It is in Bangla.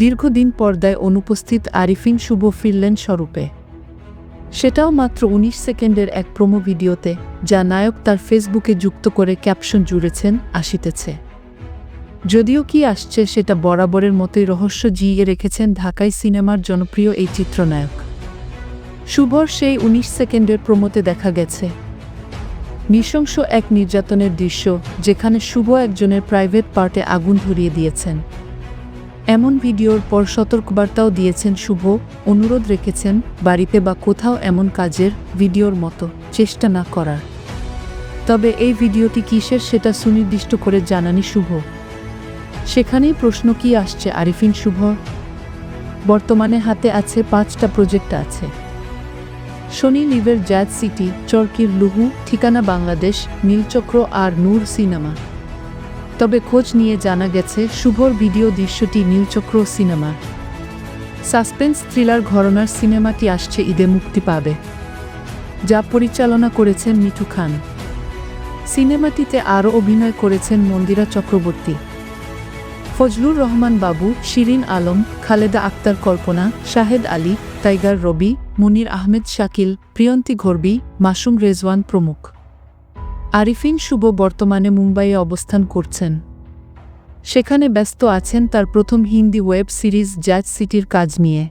দীর্ঘদিন পর্দায় অনুপস্থিত আরিফিন শুভ ফিরলেন স্বরূপে। সেটাও মাত্র উনিশ সেকেন্ডের এক প্রোমো ভিডিওতে, যা নায়ক তার ফেসবুকে যুক্ত করে ক্যাপশন জুড়েছেন, আসিতেছে। যদিও কি আসছে সেটা বরাবরের মতোই রহস্য জিইয়ে রেখেছেন ঢাকাই সিনেমার জনপ্রিয় এই চিত্রনায়ক। শুভর সেই উনিশ সেকেন্ডের প্রোমোতে দেখা গেছে। নৃশংস এক নির্যাতনের দৃশ্য, যেখানে শুভ একজনের প্রাইভেট পার্টে আগুন ধরিয়ে দিয়েছেন। এমন ভিডিওর পর সতর্কবার্তাও দিয়েছেন শুভ, অনুরোধ রেখেছেন বাড়িতে বা কোথাও এমন কাজের ভিডিওর মতো, চেষ্টা না করার। তবে এই ভিডিওটি কিসের সেটা সুনির্দিষ্ট করে জানানি শুভ। সেখানেই প্রশ্ন কি আসছে আরিফিন শুভ? বর্তমানে হাতে আছে পাঁচটা প্রজেক্ট আছে। শনি লিভের জ্যাজ সিটি, চরকির লুহু, ঠিকানা বাংলাদেশ, নীলচক্র আর নূর সিনেমা। তবে খোঁজ নিয়ে জানা গেছে, শুভর ভিডিও দৃশ্যটি নীলচক্র সিনেমা। সাসপেন্স থ্রিলার ঘরনার সিনেমাটি আসছে, ঈদে মুক্তি পাবে। যা পরিচালনা করেছেন মিঠু খান। সিনেমাটিতে আরও অভিনয় করেছেন মন্দিরা চক্রবর্তী। ফজলুর রহমান বাবু, শিরিন আলম, খালেদা আক্তার কল্পনা, শাহেদ আলী, টাইগার রবি, মুনির আহমেদ শাকিল, প্রিয়ন্তী ঘরবি, মাসুম রেজওয়ান প্রমুখ। আরিফিন শুভ বর্তমানে মুম্বাইয়ে অবস্থান করছেন। সেখানে ব্যস্ত আছেন তার প্রথম হিন্দি ওয়েব সিরিজ জ্যাজ সিটির কাজ নিয়ে।